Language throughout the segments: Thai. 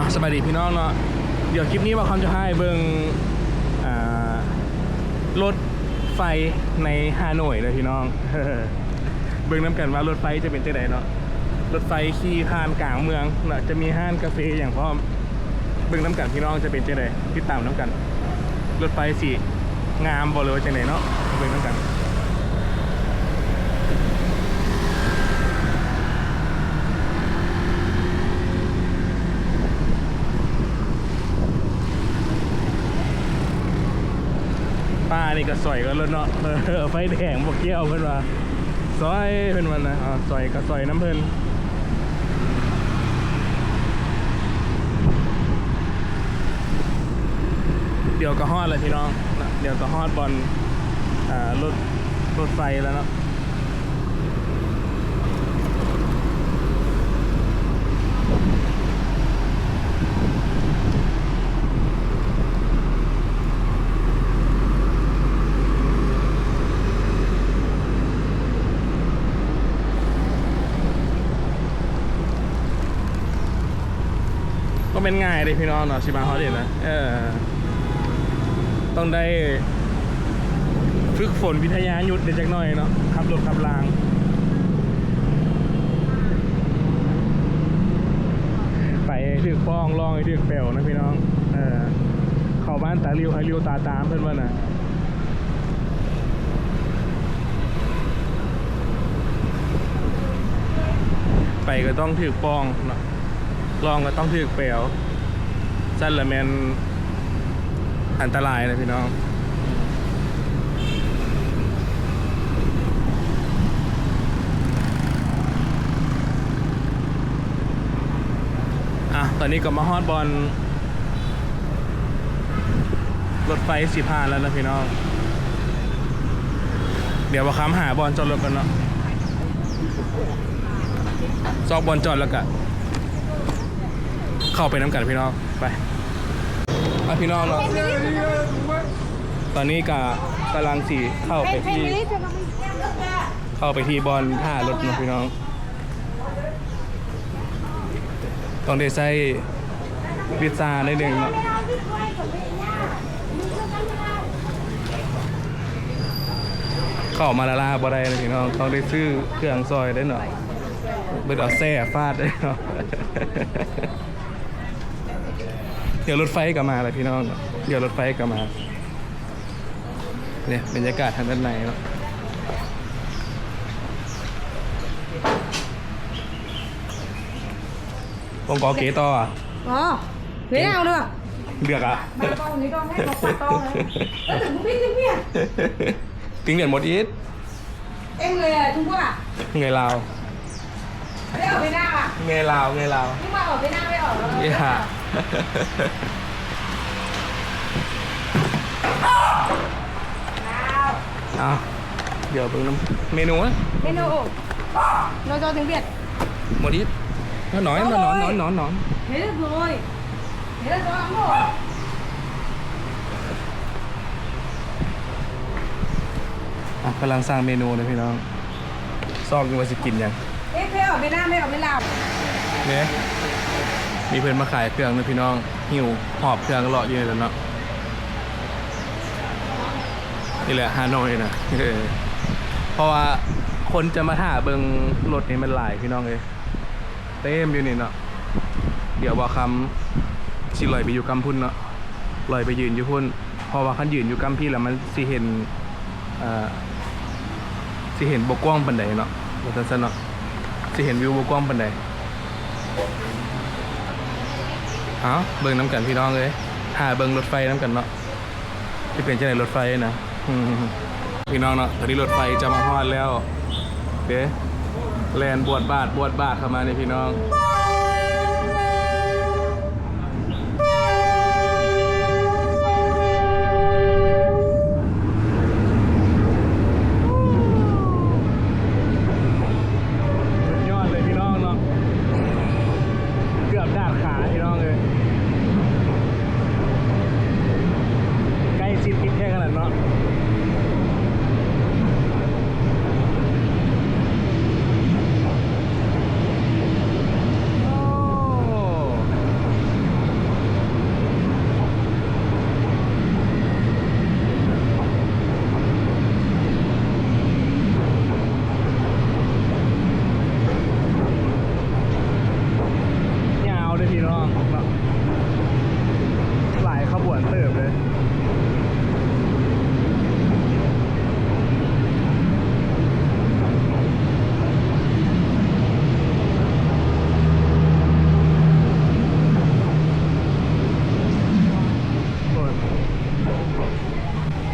ะสบายดีพี่น้องเนาะเดี๋ยวคลิปนี้ว่าคำจะให้เบิงอ่ารถไฟในฮานอยเลยพี่น้อง เบิ่งน้ำกันว่ารถไฟจะเป็นจังไดเนาะรถไฟขี่ผ่านกลางเมืองเนาะจะมีห้านกาแฟอย่างพร้อม เบิ่งน้ำกันพี่น้องจะเป็นจังไดติดตามน้ำกัน รถไฟสีงามบ่เลยว่าจังไดเนาะเบิ่งน้ำกัน ป้านี่ก็สอยก็รถเนาะเออไฟแดงบวกเกี้ยวเพื่อนว่าซอยเพื่อนวันนะอ่าซอยก็ซอยน้ำเพื่อนเดี๋ยวก็ฮอดเลยพี่น้อง เดี๋ยวก็ฮอดบอลรถรถไฟแล้วเนาะ ก็เป็นง่ายเลยพี่น้องเนาะชิมาฮอดเด็นะเออต้องได้ฝึกฝนวิทยายุทธเด็กจักหน่อยเนาะขับรถขับรางไปถึกป้องลองให้ถึกเปลวนะพี่น้อง เออเข้าบ้านตาเลิวให้ลิวตาตามเพื่อนว่าน่ะไปก็ต้องถือป้องเนาะ ลองก็ต้องถือเปลวสั้นละแมนอันตรายนะพี่น้องอะตอนนี้ก็มาฮอดบอลรถไฟสิพานแล้วนะพี่น้อง เดี๋ยวว่าค้ำหาบอลจอดรถกันเนาะซอกบอลจอดแล้วก็ เข้าไปน้ำกันพี่น้องไปพี่น้องเนาะตอนนี้ก็กำลังสีเข้าไปที่ เข้าไปที่บอลท่ารถนะพี่น้อง ต้องได้ใส่พิซซ่าได้หนึ่งเนาะเข้ามาละลาบ่ได้เลยพี่น้องต้องได้ซื้อเครื่องซอยได้หน่อยเบิดเอาแซ่ฟาดได้เนาะ ดี๋ยวรถไฟก็มาเลยพี่น้องเนาะเดี๋ยวรถไฟก็มาเนี่ยบรรยากาศทางด้านในเนาะวงกอเกต่ออะ Ờ, thế nào được? เลือกอะ Bà con lấy con hết có quả to đấy. Ơ, đừng có biết tiếng Việt. ติ้งเดียนหมดอีท Em người à, Trung Quốc à? ไงลาว Thế ở Việt Nam à? ไงลาวไงลาว Nhưng mà ở Việt Nam hay ở ở เยี่ Việt ย Nam? เอาเดี๋ยวเบิ่งน้ำเมนูนะ Thế nào ổn? Nói cho tiếng Việt. หมดอีทน้อยน้อยน้อยน้อยน้อยน้อย Thế được rồi. Thế là rõ lắm rồi. อะกำลังสร้างเมนูนะพี่น้องซอกอยู่ว่าสิกินยัง Thế thế ở Việt Nam hay ở bên Lào? เนี่ย มีเพื่อนมาขายเครื่องนะพี่น้องหิวหอบเครื่องเลาะอยู่แล้วเนาะนี่แหละฮานอยนะเพราะว่าคนจะมาถ่าเบิงรถนี่มันหลายพี่น้องเลยเต็มอยู่นี่เนาะเดี๋ยวว่าคำสิลอยไปอยู่กำพุ่นเนาะลอยไปยืนอยู่พุ่นเพราะว่าคันยืนอยู่กำพี่แล้วมันสิเห็นเอ่อสิเห็นบกกว้างปันใดเนาะว่าซั่นๆเนาะสิเห็นวิวบกกว้างปันใด เอาเบิ่งน้ำกันพี่น้องเลยหาเบิ่งรถไฟน้ำกันเนาะที่เป็นจังไหนรถไฟนะพี่น้องเนาะตอนนี้รถไฟจะมาฮอดแล้วเด้แลนบวดบาทบวดบาทเข้ามาในพี่น้อง สุดยอดเลยพี่น้องเนาะเกือบดาดขาพี่น้องเลยใกล้ชิดติดแค่ขนาดเนาะ เนาะหลายขบ วนเติบเลย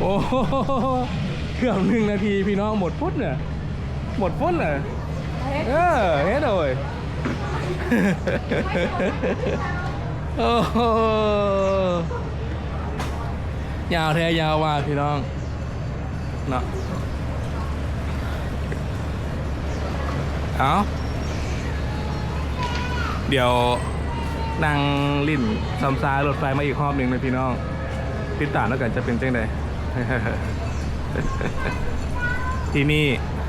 โอ้โหเกือบหนึ่งนาทีพี่น้องหมดพุทธเนี่ยหมดพุทธเลยเออเฮ็ดเลยโอ้โห ยาวแท้ยาวว่าพี่น้องเนาะเอาเดี๋ยวนั่งลิ่นซัมซารถไฟมาอีกรอบหนึ่งนะพี่น้อง ติดตามแล้วกันจะเป็นเจังไดที่นี่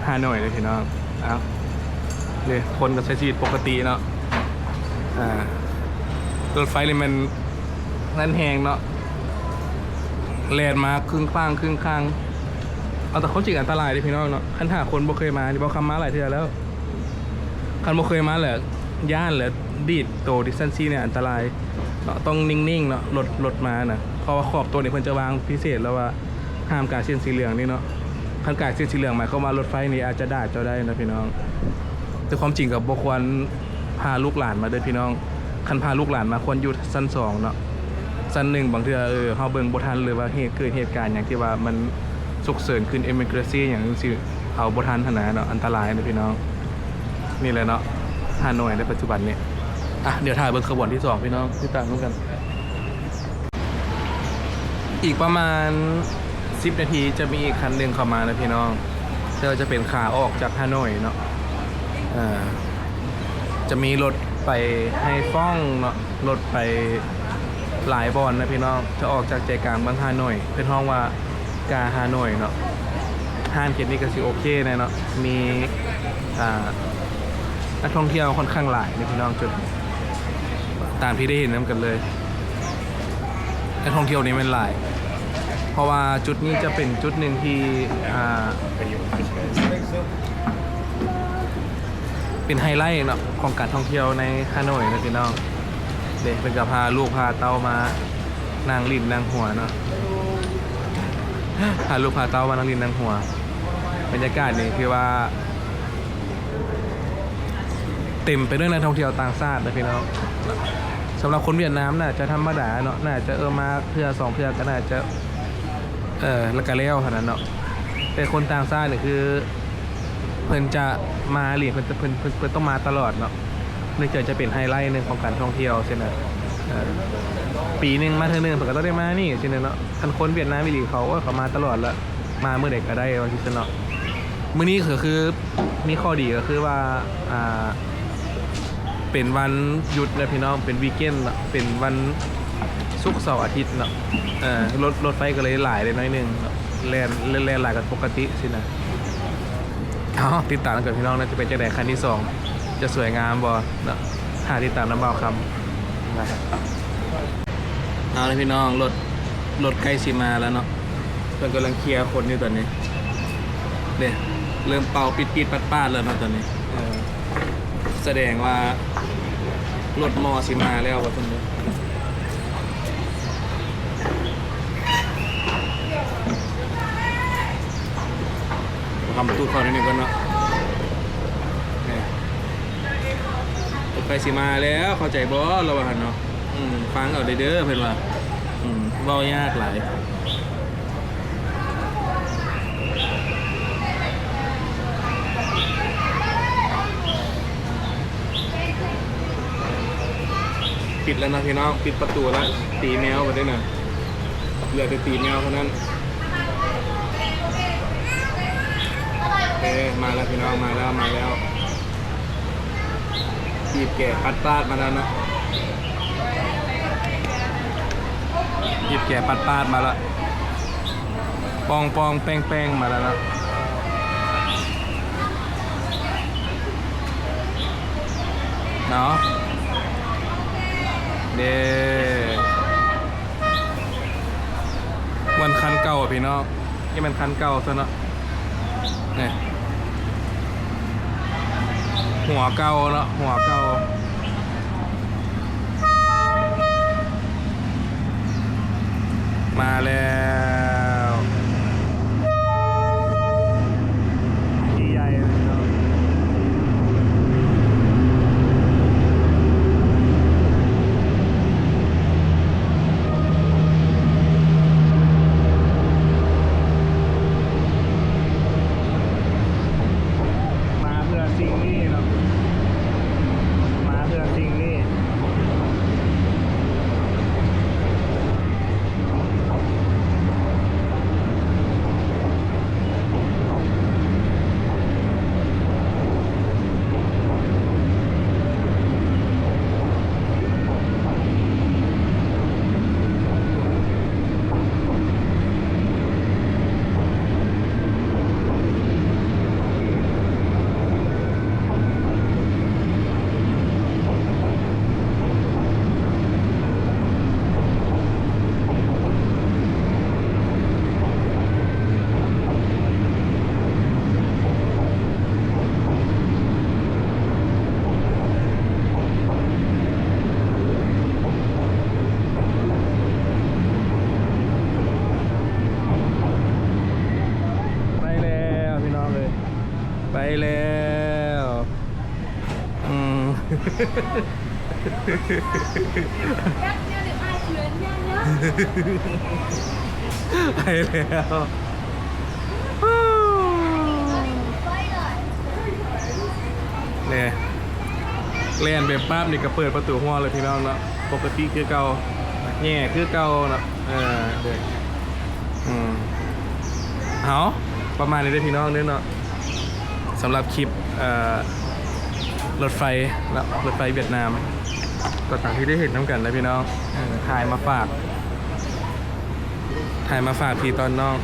ฮานอยเลยพี่น้องเอาเนี่ยคนก็ใช้ชีวิตปกติเนาะอ่ารถไฟเลยมันนั่นแหงเนาะ แลนมาครึ่งข้างครึ่งข้างเอาแต่เขาจริงอันตรายเลยพี่น้องเนาะคันหาคนบ่เคยมานี่บ่คำมาหลายเทื่อแล้วคันบ่เคยมาแหละย่านแหละดีดโตดิสซันซี่เนี่ยอันตรายเนาะต้องนิ่งๆเนาะรถรถมาน่ะเพราะว่าขอบตัวเนี่ยเพิ่นจะวางพิเศษแล้วว่าห้ามการเส้นสีเหลืองนี่เนาะคันการเส้นสีเหลืองหมายความว่ารถไฟนี่อาจจะด่าเจ้าได้นะพี่น้อง แต่ความจริงกับบ่ควรพาลูกหลานมาเด้อพี่น้องคันพาลูกหลานมาควรอยู่ชั้นสองเนาะ ชั้นหนึ่งบางเทื่อเออเฮาเบิ่งบ่ทันหรือว่าเหตุเกิดเหตุการณ์อย่างที่ว่ามันสุกเสริญขึ้น emergency อย่างจังซี่เอาบ่ทันหันนะเนาะอันตรายนะพี่น้อง นี่แหละเนาะฮานอยในปัจจุบันนี่ยอะเดี๋ยวถ่ายเบิ่งขบวนที่สองพี่น้องที่ตามกัน อีกประมาณ 10 นาทีจะมีอีกคันหนึ่งเข้ามานะพี่น้องเดี๋ยวจะเป็นขาออกจากฮานอยเนาะอ่าจะมีรถไปให้ฟ้องเนาะรถไป หลายบอลนะพี่น้องจะออกจากใจกลางบางฮานอยเป็นห้องว่ากาฮานอยเนาะห้านเขตนี้ก็สิโอเคแน่เนาะมีอ่านักท่องเที่ยวค่อนข้างหลายนะพี่น้องจุดตามที่ได้เห็นนํกันเลยนักท่องเที่ยวนี้มันหลาย เพราะว่าจุดนี้จะเป็นจุดหนึ่งที่อ่าเป็นไฮไลท์เนาะของการท่องเที่ยวในฮานอยนะพี่น้อง เด็กเป็นกับพาลูกพาเต้ามานางลินนางหัวเนาะพาลูกพาเต้ามานางลินนางหัวบรรยากาศนี่คือว่า เต็มไปด้วยนักท่องเที่ยวต่างชาตินะพี่น้องสำหรับคนเวียดนามน่าจะธรรมดาเนาะน่าจะเออมาเพื่อสองเพื่อก็น่าจะ เออล้วก็เลี้ยวขนาดเนาะแต่คนต่างชาติเนี่ยคือ เพิ่นจะมาหลีเพิ่นจะเพิ่นเพิ่นเพิ่นต้องมาตลอดเนาะ เนื่องจากจะเป็นไฮไลท์หนึ่งของการท่องเที่ยวใช่ไหมปีหนึ่งมาเท่อหนึงเพิ่นก็ต้องได้มานี่ใช่ไหมเนาะคันคนเวียดนามอีหลีเขาก็เขามาตลอดละมาเมื่อเด็กก็ได้วันที่เนาะมื้อนี้ก็คือมีข้อดีก็คือว่าอ่าเป็นวันหยุดนะพี่น้องเป็นวีเอนเนาะเป็นวันศุกร์เสาร์อาทิตย์เนาะเออรถรถไฟก็เลยหลายเลยน้อยหนึงเนาะแล่นแล่นแลนหลายกันปกติสินะเอาติดตามกันพี่น้องนะจะเป็นจะไหนคันที่สอง จะสวยงามบอเนาะหาติดตามน้ำเบาคำนะครับเอาเลยพี่น้องรถรถใกล้สิมาแล้วเนาะเพื่อนกำลังเคลียร์คนอยู่ตอนนี้เดี๋ยเริ่มเป่าปิดปิดปัดปาดแล้วเนาะตอนนี้เออแสดงว่ารถมอสิมาแล้วว่าตอนนี้ทำประตูเข้านิดนึงก่อนเนาะนี่รถ ไฟสิมาแล้วเข้าใจบ่เราว่าหั่นเนาะอืมฟังเอาเด้อเพิ่นว่าอืมเว้ายากหลายปิดแล้วนะพี่น้องปิดประตูแล้วตีแมวไปด้วยนะเหลือแต่ตีแมวเท่านั้นเอ๊มาแล้วพี่น้องมาแล้วมาแล้ว จีบแก่ปัดปาดมาแล้วเนาะจีบแก่ปัดปาดมาแล้วปองปองแป้งแป้งมาแล้วเนาะเนาะเด้วันคันเก่าอะพี่น้องนี่มันคันเก่าซะเนาะเนี่ย หัวเกาแล้วหัวเกามาแล้ว เก่าไปแล้วเนี่ยเล่นแบบป้าบนี่ก็เปิดประตูห้องเลยพี่น้องเนาะปกติคือเก่าแง่คือเก่าเนาะเออเด็กอืมเอาประมาณนี้เลยพี่น้องเด้อเนาะสำหรับคลิปเอ่อ รถไฟและรถไฟเวียดนาม ก็ตามที่ได้เห็นน้ำกันนะพี่น้องถ่ายมาฝากถ่ายมาฝากพี่ตอนน้อง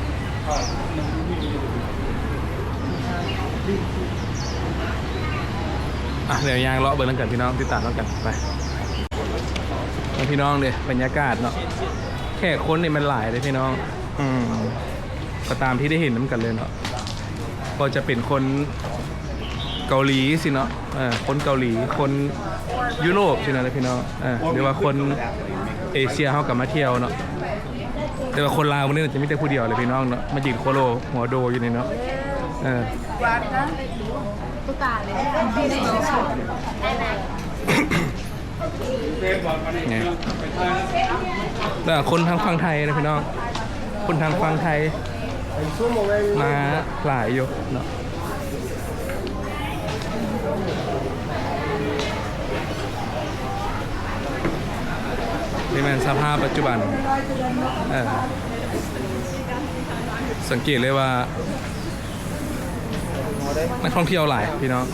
อะเดี๋ยวยางเลาะเบิร์นกันพี่น้องติดตามแล้วกันไปพี่น้องเดยบรรยากาศเนาะแค่คนนี่มันหลายเลยพี่น้อง อืมก็ตามที่ได้เห็นน้ำกันเลยเนาะก็จะเป็นคน เกาหลีสิเนาะเออคนเกาหลี คนยุโรปสินะเลยพี่น้องเออหรือว่าคนเอเชียเขากลับมาเที่ยวเนาะแต่ว่าคนลาววันนี้จะไม่แต่ผู้เดียวเลยพี่น้องเนาะมายืนโคโลหัวโดอยู่นี่เนาะเออ ตุ๊กตาเลยที่ในชุดไงแต่คนทางฝั่งไทยนะพี่น้อง คนทางฝั่งไทยมาหลายอยู่เนาะ นี่มันสภาพปัจจุบันสังเกตเลยว่านักท่องเที่ยวหลายพี่น้อง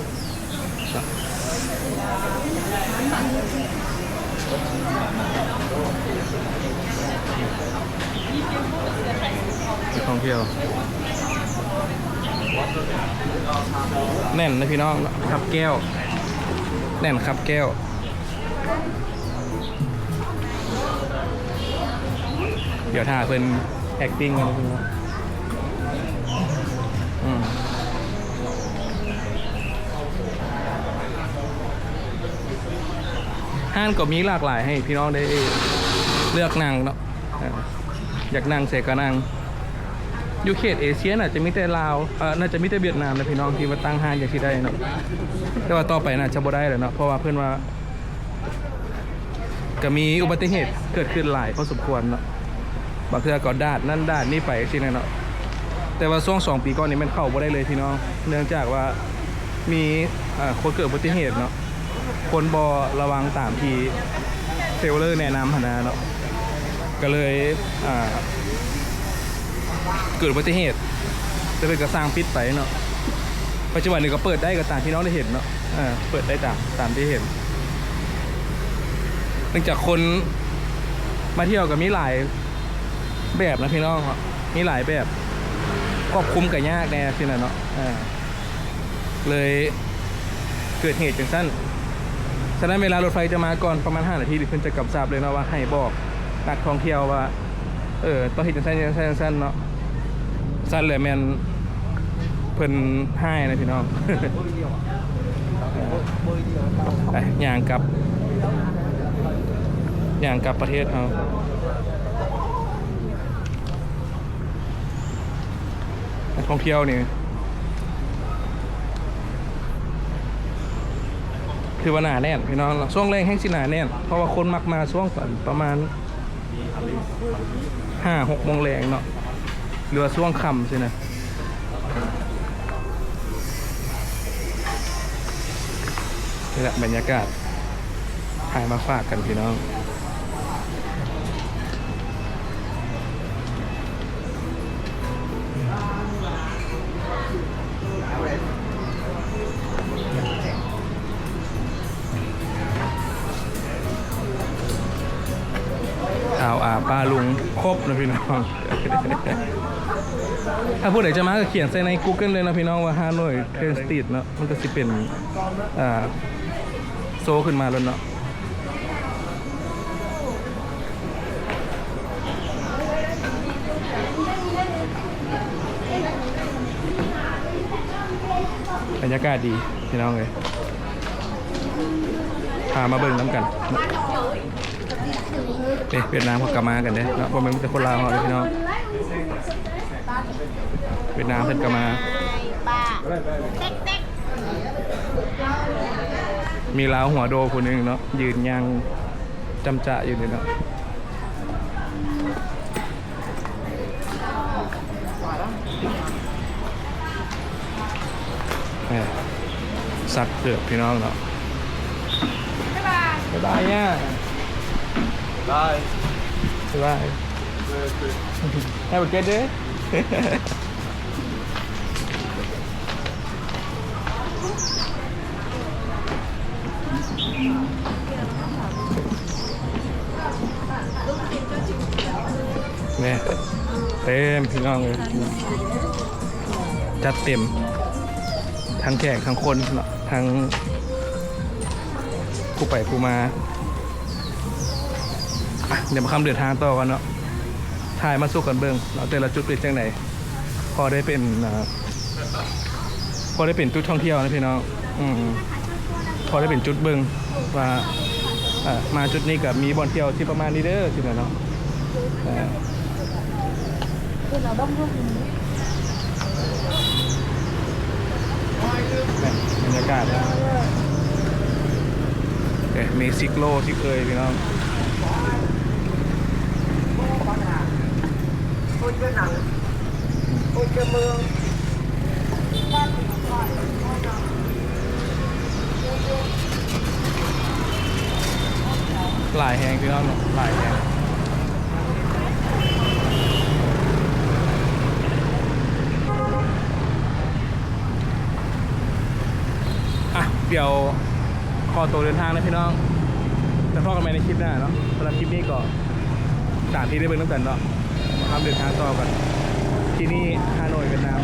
นักท่องเที่ยวแน่นนะพี่น้องครับแก้ว แน่นครับแก้ว เดี๋ยวถ้าเพิ่น acting กันนะพี่น้องอืมห้างก็มีหลากหลายให้พี่น้องได้เลือกนั่งเนาะอยากนั่งเสกก็นั่งอยู่เขตเอเชียน่ะจะมีแต่ลาวเอ่อน่าจะมีแต่เวียดนามนะพี่น้องที่มาตั้งห้างอย่างที่ได้เนาะแต่ว่าต่อไปน่าจะบ่ได้แล้วเนาะเพราะว่าเพื่อนว่า ก็มีอุบัติเหตุเกิดขึ้นหลายพอสมควรเนาะ บางเทือก็ดาดนั่นดาดนี่ไปสินะเนาะแต่ว่าช่วงสองปีก่อนนี้มันเข้าบ่ได้เลยพี่น้อง เนื่องจากว่ามีอ่าคนเกิดอุบัติเหตุเนาะคนบอระวังตามที่เซลเลอร์แนะนำหนนเนาะก็เลยอ่าเกิดอุบัติเหตุจะเป็นกระสร้างปิดไปเนาะปัจจุบันนี้ก็เปิดได้ก็ตามที่น้องได้เห็นเนาะเออเปิดได้ตามตามที่เห็นเนื่องจากคนมาเที่ยวกับมีหลาย แบบนะพี่น้องมีหลายแบบควบคุมกับยากแน่สินะเนาะเลยเกิดเหตุจังสั้นฉะนั้นเวลารถไฟจะมาก่อนประมาณ5นาทีเพิ่นจะกำชับเลยเนาะว่าให้บอกนักท่องเที่ยวว่า เออต้องเห็นจังสั้นจังสั้นจังสั้นเนาะสั้นเลยแมนเพิ่นให้นะพี่น้องไปย่างกลับ ย่างกลับประเทศเขา นักท่องเที่ยวนี่คือว่าหนาแน่นพี่น้องช่วงแรกแห้งสิหนาแน่นเพราะว่าคนมักมาช่วงตอนประมาณห้าหกโมงแรงเนาะหรือว่าช่วงค่ำใช่ไหมนี่แหละบรรยากาศถ่ายมาฝากกันพี่น้อง นะพี่น้องถ้าผู้ใดจะมาก็เขียนใส่ใน Google เลยนะพี่น้องว่าฮานอยเทนสตีดเนาะมันก็สิเป็นอ่าโซขึ้นมาแล้วเนาะบรรยากาศดี พี่น้องเลยพามาเบิ่งน้ำกัน เอ๊ะเวียดนามเขากลับมากันเด้เนาะบ่แม่นมีแต่คนลาวเขาเลยพี่น้องเวียดนามเพิ่นกลับมา ba tết tết มีลาวหัวโดคนหนึ่งเนาะยืนยังจำจะอยู่นี่เนาะแหม่สักเกือบพี่น้องเนาะบ๊ายบายบ๊ายบาย เนี่ย Bye. บ๊ายบาย Have a good day เนี่ยเต็มพี่น้องเลยจัดเต็ม ทั้งแขกทั้งคนเนาะทั้งผู้ไปผู้มา เดี๋ยวมาคำเดินทางต่อกันเนาะถ่ายมาสู้กันเบิ้งเนาแต่ละจุดเป็นจังไหนพอได้เป็นอ่าพอได้เป็นจุดท่องเที่ยวนะพี่น้องอืมพอได้เป็นจุดเบิ้งว่าอมาจุดนี้กับมีบอลเที่ยวที่ประมาณนี้เด้อที่ไหนเนาะอ่าคือเราต้องรูปนี้เนี่ยบรรยากาศนะเมีซิกโลที่เคยพี่น้อง หลายแหงพี่น้องหลายแหงอะ เดี๋ยวขอตัวเดินทางนะพี่น้องจะพบกันใหม่ในคลิปหน้าเนาะสำหรับคลิปนี้ก็ตามที่ได้เบิ่งตั้งแต่เนาะ ทำเดินทางต่อกัน ที่นี่ฮานอยเวียดนาม